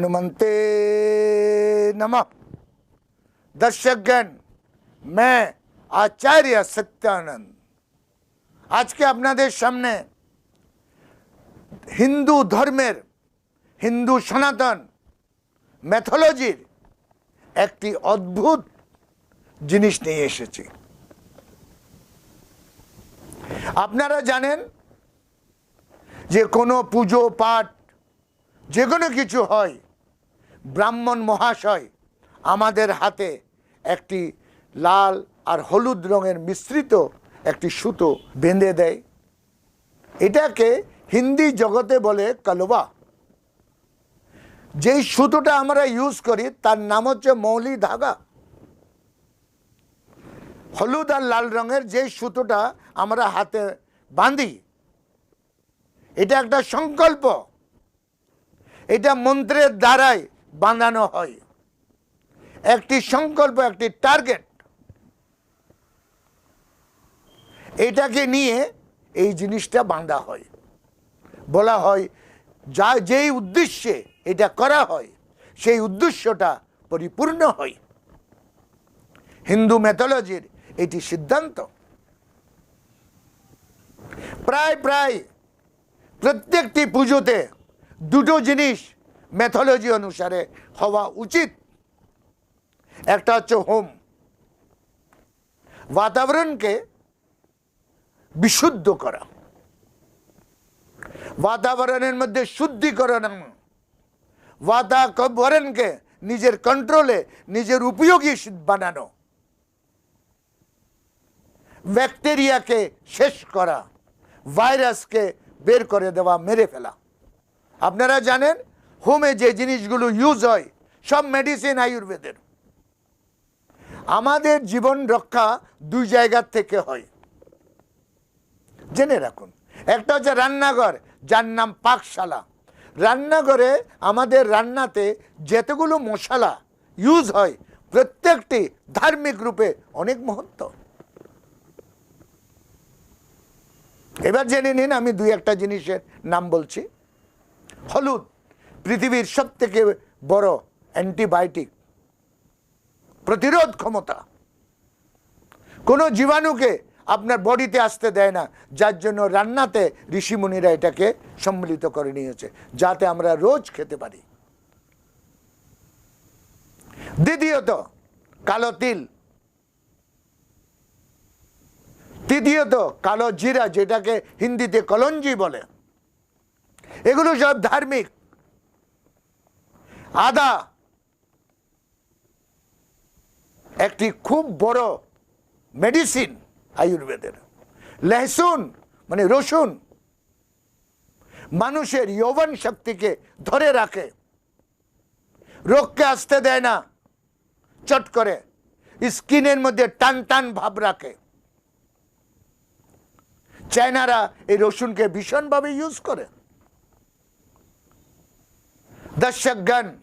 हनुमंते नमः দর্শকগণ मैं আচার্য সত্যানন্দ আজকে আপনাদের সামনে হিন্দু ধর্মের হিন্দু সনাতন ম্যাথোলজির একটি অদ্ভুত জিনিস নিয়ে এসেছি আপনারা জানেন যে কোনো পুজো পাঠ যে কোনো কিছু হয় ব্রাহ্মণ মহাশয় আমাদের হাতে একটি লাল আর হলুদ রঙের মিশ্রিত একটি সুতো বেঁধে দেয়। এটাকে হিন্দি জগতে বলে কলবা। যেই সুতোটা আমরা ইউজ করি, তার নাম হচ্ছে মৌলি ধাগা। হলুদ আর লাল রঙের যেই সুতোটা আমরা হাতে বাঁধি, এটা একটা সংকল্প। এটা মন্ত্রের দ্বারাই বাঁধানো হয়। একটি সংকল্প, একটি টার্গেট এটাকে নিয়ে এই জিনিসটা বাঁধা হয়। বলা হয়, যা যেই উদ্দেশ্যে এটা করা হয়, সেই উদ্দেশ্যটা পরিপূর্ণ হয়। হিন্দু ম্যাথোলজির এটি সিদ্ধান্ত। প্রায় প্রায় প্রত্যেকটি পুজোতে দুটো জিনিস ম্যাথোলজি অনুসারে হওয়া উচিত। একটা হচ্ছে হোম। বাতাবরণকে বিশুদ্ধ করা। বাতাবরণের মধ্যে শুদ্ধিকরণ। বাতাবরণকে নিজের কন্ট্রোলে নিজের উপযোগী বানানো। ব্যাকটেরিয়াকে শেষ করা। ভাইরাসকে বের করে দেওয়া, মেরে ফেলা। আপনারা জানেন হোমে যে জিনিসগুলো ইউজ হয়, সব মেডিসিন আয়ুর্বেদের। আমাদের জীবন রক্ষা দুই জায়গার থেকে হয়। জেনে রাখুন, একটা হচ্ছে রান্নাঘর, যার নাম পাকশালা। রান্নাঘরে আমাদের রান্নাতে যেতগুলো মশলা ইউজ হয়, প্রত্যেকটি ধার্মিক রূপে অনেক মহত্ব। এবার জেনে নিন, আমি দুই একটা জিনিসের নাম বলছি। হলুদ পৃথিবীর সব থেকে বড় অ্যান্টিবায়োটিক, প্রতিরোধ ক্ষমতা। কোনো জীবাণুকে আপনার বডিতে আসতে দেয় না, যার জন্য রান্নাতে ঋষিমুনিরা এটাকে সম্মিলিত করে নিয়েছে, যাতে আমরা রোজ খেতে পারি। দ্বিতীয়ত, কালো তিল। তৃতীয়ত, কালো জিরা, যেটাকে হিন্দিতে কলঞ্জি বলে। এগুলো সব ধার্মিক। আদা। একটি খুব বড় মেডিসিন আয়ুর্বেদের। লেহসুন মানে রসুন মানুষের যৌবন শক্তিকে ধরে রাখে। রোগকে আসতে দেয় না, চট করে স্কিনের মধ্যে টান টান ভাব রাখে। চায়নারা এই রসুনকে ভীষণভাবে ইউজ করে। দর্শকগণ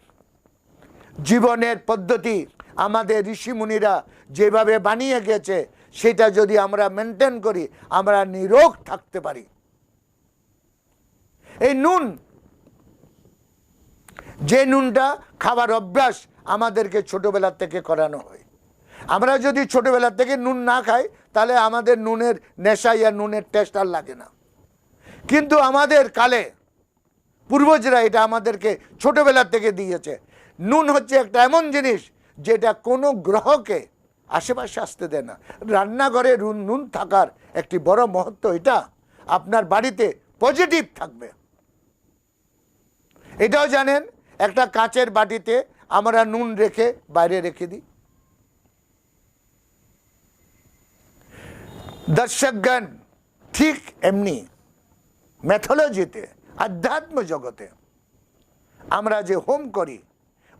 জীবনের পদ্ধতি আমাদের ঋষিমুনিরা যেভাবে বানিয়ে গেছে, সেটা যদি আমরা মেনটেন করি, আমরা নিরোগ থাকতে পারি। এই নুন, যে নুনটা খাবার অভ্যাস আমাদেরকে ছোটবেলার থেকে করানো হয়। আমরা যদি ছোটবেলার থেকে নুন না খাই, তাহলে আমাদের নুনের নেশা ইয়া নুনের টেস্ট আর লাগে না। কিন্তু আমাদের কালে পূর্বজরা এটা আমাদেরকে ছোটবেলার থেকে দিয়েছে। নুন হচ্ছে একটা এমন জিনিস যেটা কোনো গ্রহকে আশেপাশে আসতে দেয় না। রান্নাঘরে নুন থাকার একটি বড় মহত্ব এটা, আপনার বাড়িতে পজিটিভ থাকবে। এটাও জানেন, একটা কাঁচের বাটিতে আমরা নুন রেখে বাইরে রেখে দিই। দর্শকগণ, ঠিক এমনি ম্যাথোলজিতে আধ্যাত্ম জগতে আমরা যে হোম করি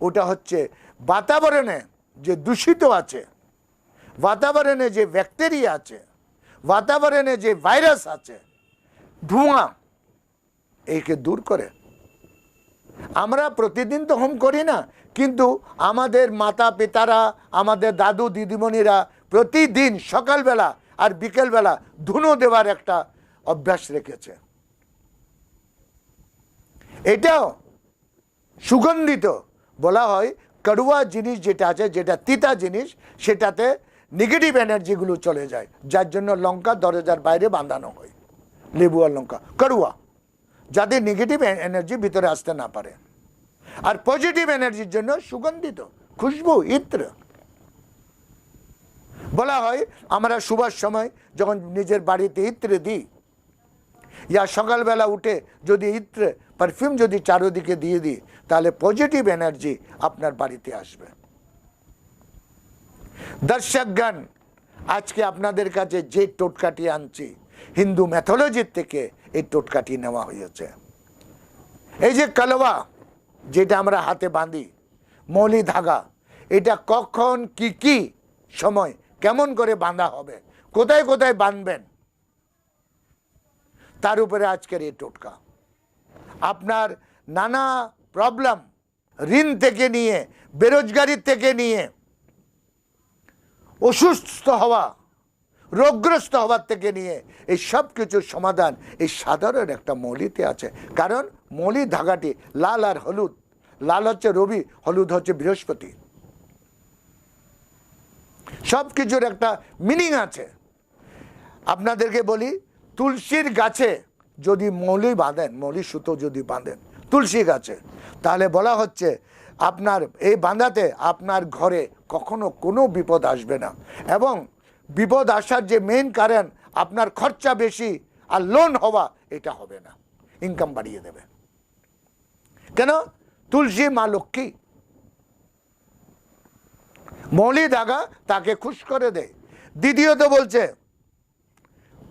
ওটা হচ্ছে বাতাবরণে যে দূষিত আছে, বাতাবরণে যে ব্যাকটেরিয়া আছে, বাতাবরণে যে ভাইরাস আছে, ধোঁয়া এইকে দূর করে। আমরা প্রতিদিন তো হোম করি না, কিন্তু আমাদের মাতা পিতারা আমাদের দাদু, দিদিমণিরা প্রতিদিন সকালবেলা আর বিকেলবেলা ধুনো দেওয়ার একটা অভ্যাস রেখেছে। এটাও সুগন্ধিত বলা হয়, কড়ুয়া জিনিস যেটা আছে, যেটা তিতা জিনিস, সেটাতে নেগেটিভ এনার্জিগুলো চলে যায়, যার জন্য লঙ্কা দরজার বাইরে বাঁধানো হয়, লেবু আর লঙ্কা, কড়ুয়া, যাতে নেগেটিভ এনার্জি ভিতরে আসতে না পারে। আর পজিটিভ এনার্জির জন্য সুগন্ধিত, খুশবু, ইত্র। বলা হয়, আমরা শুভার সময় যখন নিজের বাড়িতে ইত্রে দিই ইয়া সকালবেলা উঠে যদি ইত্রে পারফিউম যদি চারোদিকে দিয়ে দিই, তাহলে পজিটিভ এনার্জি আপনার বাড়িতে আসবে। দর্শকগণ, আজকে আপনাদের কাছে যে টোটকাটি আনছি, হিন্দু ম্যাথোলজির থেকে এই টোটকাটি নেওয়া হয়েছে। এই যে কালবা যেটা আমরা হাতে বাঁধি, মৌলি ধাগা, এটা কখন কি কি সময় কেমন করে বাঁধা হবে, কোথায় কোথায় বাঁধবেন তার উপরে আজকের এই টোটকা। আপনার নানা প্রবলেম ঋণ থেকে নিয়ে বেরোজগারির থেকে নিয়ে, অসুস্থ হওয়া, রোগগ্রস্ত হওয়ার থেকে নিয়ে, এই সব কিছুর সমাধান এই সাধারণ একটা মৌলিতে আছে। কারণ মৌলি ধাগাটি লাল আর হলুদ। লাল হচ্ছে রবি, হলুদ হচ্ছে বৃহস্পতি। সব কিছুর একটা মিনিং আছে। আপনাদেরকে বলি তুলসীর গাছে যদি মৌলি বাঁধেন মৌলি সুতো যদি বাঁধেন তুলসী গাছে, তাহলে বলা হচ্ছে আপনার এই বাঁধাতে আপনার ঘরে কখনো কোনো বিপদ আসবে না। এবং বিপদ আসার যে মেইন কারণ, আপনার খরচা বেশি আর লোন হওয়া, এটা হবে না। ইনকাম বাড়িয়ে দেবে। কেন? তুলসী মা লক্ষ্মী। মৌলি দাগা তাকে খুশ করে দেয়। দ্বিতীয়ত বলছে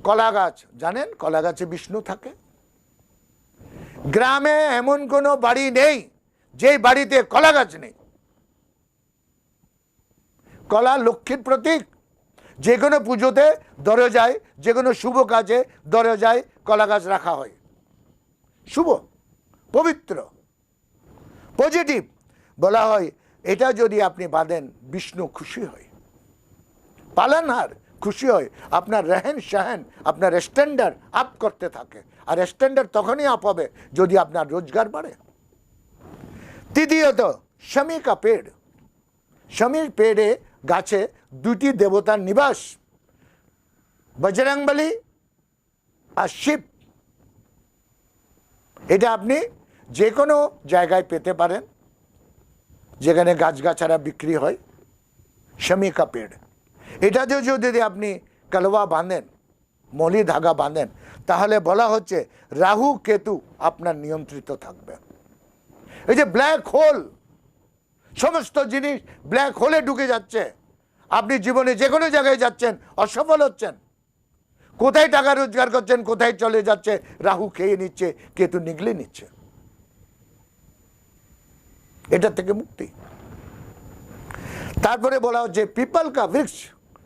কলা গাছ জানেন? কলা গাছে বিষ্ণু থাকে। গ্রামে এমন কোনো বাড়ি নেই, যেই বাড়িতে কলা গাছ নেই। কলা লক্ষ্মীর প্রতীক। যে কোনো পুজোতে দরজায়, যে কোনো শুভ কাজে দরজায় কলা গাছ রাখা হয়। শুভ, পবিত্র পজিটিভ বলা হয়। এটা যদি আপনি বাঁধেন, বিষ্ণু খুশি হয়। পালনহার খুশি হয় আপনার রেহেন সাহেন আপনার স্ট্যান্ডার্ড আপ করতে থাকে। আর স্ট্যান্ডার্ড তখনই আপ হবে যদি আপনার রোজগার বাড়ে। তৃতীয়ত শমিকা পেড়। শমির পেড়ে গাছে দুটি দেবতার নিবাস। বজরংবলী আর শিব। এটা আপনি যে কোনো জায়গায় পেতে পারেন, যেখানে গাছগাছারা বিক্রি হয়। শমিকা পেড়। এটাতে যদি আপনি কালওয়া বাঁধেন, মলি ধাগা বাঁধেন, তাহলে বলা হচ্ছে রাহু কেতু আপনার নিয়ন্ত্রিত থাকবে। এই যে ব্ল্যাক হোল, সমস্ত জিনিস ব্ল্যাক হোলে ঢুকে যাচ্ছে। আপনি জীবনে যে কোনো জায়গায় যাচ্ছেন, অসফল হচ্ছেন। কোথায় টাকা রোজগার করছেন, কোথায় চলে যাচ্ছে, রাহু খেয়ে নিচ্ছে, কেতু নিগলে নিচ্ছে। এটা থেকে মুক্তি। তারপরে বলা হচ্ছে পিপল কা বৃক্ষ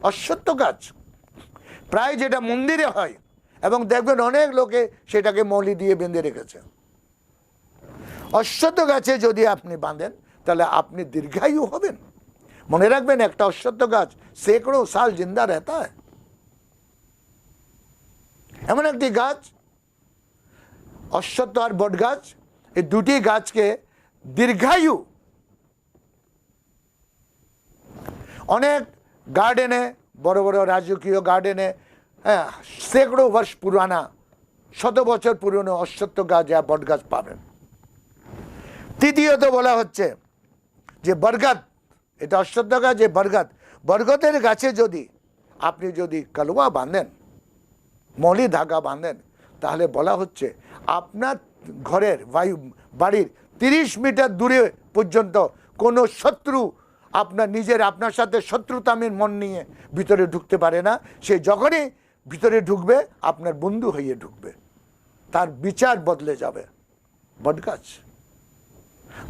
অসত্য কাজ। প্রায় যেটা মন্দিরে হয় এবং দেখবেন অনেক লোকে সেটাকে মলি দিয়ে বেঁধে রেখেছে। অশ্বত্থ গাছে যদি আপনি বাঁধেন, তাহলে আপনি দীর্ঘায়ু হবেন। মনে রাখবেন, একটা অশ্বত্থ গাছ সেকড়ো সাল জিন্দা রেতা এমন একটি গাছ অশ্বত্থ আর বট গাছ, এই দুটি গাছকে দীর্ঘায়ু। অনেক গার্ডেনে বড় বড় রাজকীয় গার্ডেনে হ্যাঁ সেকড়ো বর্ষ পুরানা, শত বছর পুরনো অশ্বত্থ গাছ বা বট গাছ পাবেন। তৃতীয়ত বলা হচ্ছে যে বরগাদ, এটা অশ্বত্থ গাছ, যে বরগাদ বরগতের গাছে যদি আপনি যদি কালুয়া বাঁধেন, মলি ধাগা বাঁধেন, তাহলে বলা হচ্ছে আপনার ঘরের বায়ু, বাড়ির তিরিশ মিটার দূরে পর্যন্ত কোনো শত্রু আপনার নিজের, আপনার সাথে শত্রুতামের মন নিয়ে ভিতরে ঢুকতে পারে না। সে যখনই ভিতরে ঢুকবে, আপনার বন্ধু হয়ে ঢুকবে। তার বিচার বদলে যাবে। বটগাছ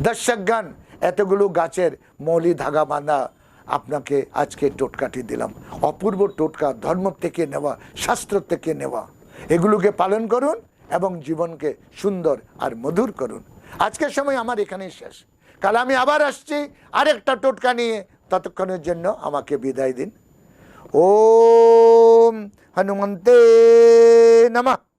দর্শকগান এতগুলো গাছের মৌলি ধাগা বাঁধা আপনাকে আজকে টোটকাটি দিলাম। অপূর্ব টোটকা, ধর্ম থেকে নেওয়া, শাস্ত্র থেকে নেওয়া। এগুলোকে পালন করুন এবং জীবনকে সুন্দর আর মধুর করুন। আজকের সময় আমার এখানেই শেষ। কাল আমি আবার আসছি, আরেকটা টোটকা নিয়ে। ততক্ষণের জন্য আমাকে বিদায় দিন। ও হনুমন্তে নমঃ।